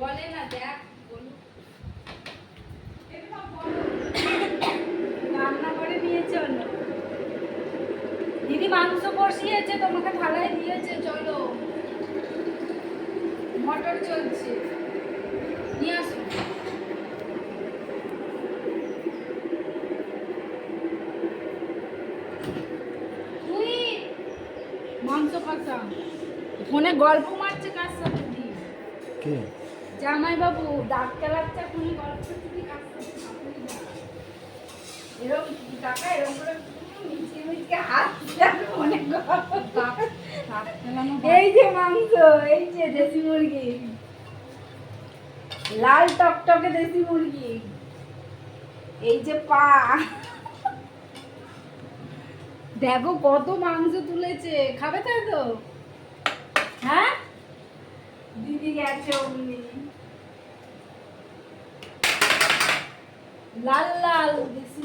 বলে না, দেখ, বলুক। রান্না করে অন্য। দিদি মাংস কষিয়েছে, তোমাকে থালায় দিয়েছে, চলো। মটর চলছে। নিয়ে আসো। তুই মাংস কষা। ফোনে গল্প মারছে কার সাথে দি কে জামাই বাবু কেলাচ্ছে এখনই গল্প। এরকম এরকম করে হাত এই যে মাংস এই যে দেশি মুরগি। লাল টকটকে দেশি মুরগি। এই যে পা। দেখো কত মাংস তুলেছে। খাবে তাই তো? হ্যাঁ? দিদি গেছে অমনি। লাল লাল দেশি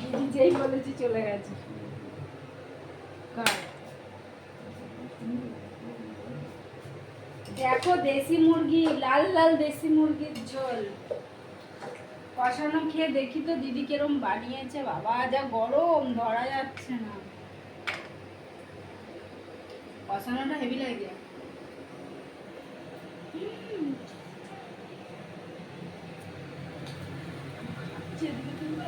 দিদি যেই বলেছি চলে গেছে। দেখো দেশি মুরগি, লাল লাল দেশি মুরগির ঝোল। কষানো খেয়ে দেখি তো দিদি কিরম বানিয়েছে। বাবা, যা গরম, ধরা যাচ্ছে না। কষানোটা হেভি লাগে হুম। যেদিকে তুলবো? হুম।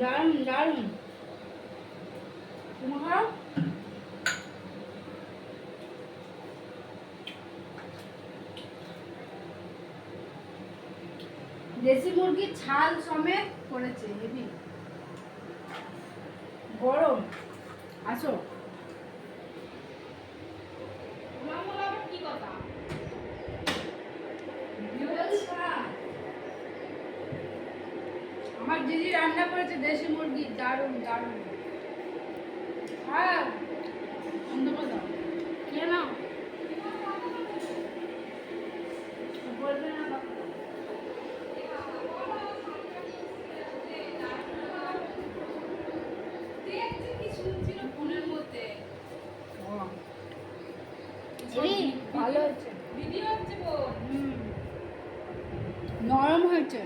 দারুণ দারুণ দেশি মুরগির ছাল সমেত করেছে হেবি গরম। আসো তোমার মনে আবার কি কথা আমার দিদি রান্না করেছে দেশি মুরগি দারুণ দারুণ হ্যাঁ অন্য কথা কে না বলবে না বাবা। দেখছি কি শুনছিল ফোনের মধ্যে এই, ভালো হচ্ছে। নরম হয়েছে।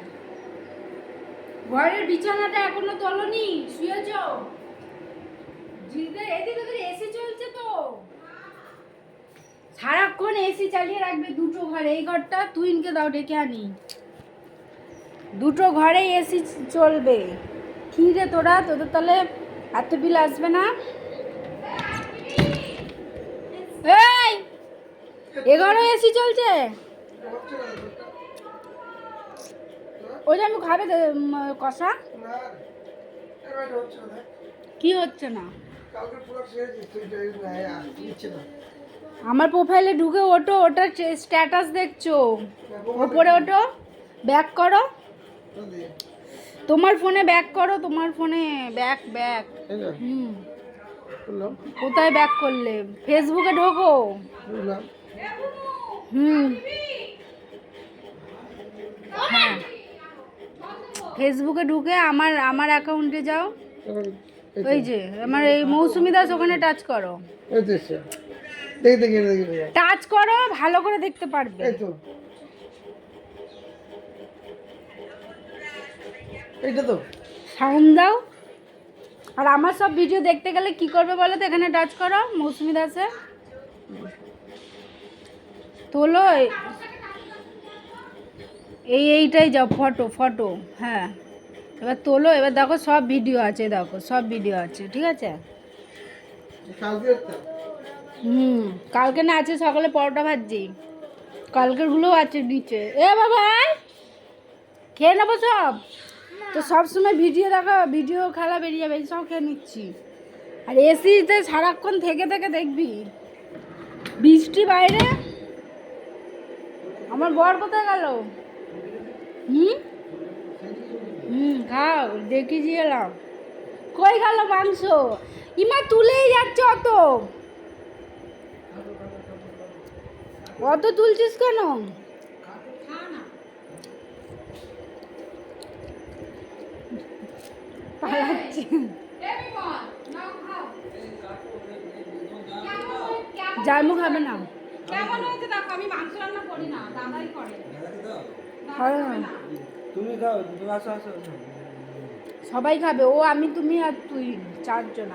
ঘরের বিছানাটা এখনও তোলনি শুয়ে যাও জিদের এদিকে তোদের এসি চলছে তো। সারাক্ষণ এসি চালিয়ে রাখবে দুটো ঘরে। এই ঘরটা তুইনকে দাও ডেকে আনি। দুটো ঘরে এসি চলবে। কি রে তোরা? তোদের তাহলে এত বিল আসবে না? এই! এ ঘরে এসি চলছে? ওই আমি খাবে কষা? কি হচ্ছে না? আমার প্রোফাইলে ঢুকে ওটো ওটার স্ট্যাটাস দেখছ। ওপরে ওটো ব্যাক করো। তোমার ফোনে ব্যাক করো তোমার ফোনে ব্যাক ব্যাক হুম। কোথায় ব্যাক করলে? ফেসবুকে ঢোকো। হুম। হ্যাঁ। ফেসবুকে ঢুকে আমার আমার অ্যাকাউন্টে যাও। ওই যে আমার এই মৌসুমি দাস ওখানে টাচ করো। টাচ করো ভালো করে দেখতে পারবে। এইটা তো। সাউন্ড দাও। আর আমার সব ভিডিও দেখতে গেলে কি করবে বলো তো? এখানে টাচ করো মৌসুমি দাসে। তোলো এই- এই এইটাই যাও ফটো ফটো হ্যাঁ। এবার তোলো এবার দেখো সব ভিডিও আছে দেখো সব ভিডিও আছে ঠিক আছে? হুম কালকে না আছে সকালে পরোটা ভাজি কালকেরগুলোও আছে নিচে। এ বাবা। খেয়ে নেব সব? তো সব সময় ভিডিও দেখা ভিডিও খেলা বেরিয়ে যাবে এই সব খেয়ে নিচ্ছি। আর এসিতে সারাক্ষণ থেকে থেকে দেখবি। বৃষ্টি বাইরে আমার বর কোথায় গেল হুম হুম খাও দেখি যে এলাম কই গেল মাংস ইমা তুলেই যাচ্ছে অত অত তুলছিস কেন পালাচ্ছে জামু খাবে না কেমন হয়েছে দেখো আমি মাংস রান্না করি না দাদাই করে। হয় না। তুমি খাও তুমি আসো আসো। আসো সবাই খাবে ও আমি তুমি আর তুই চারজন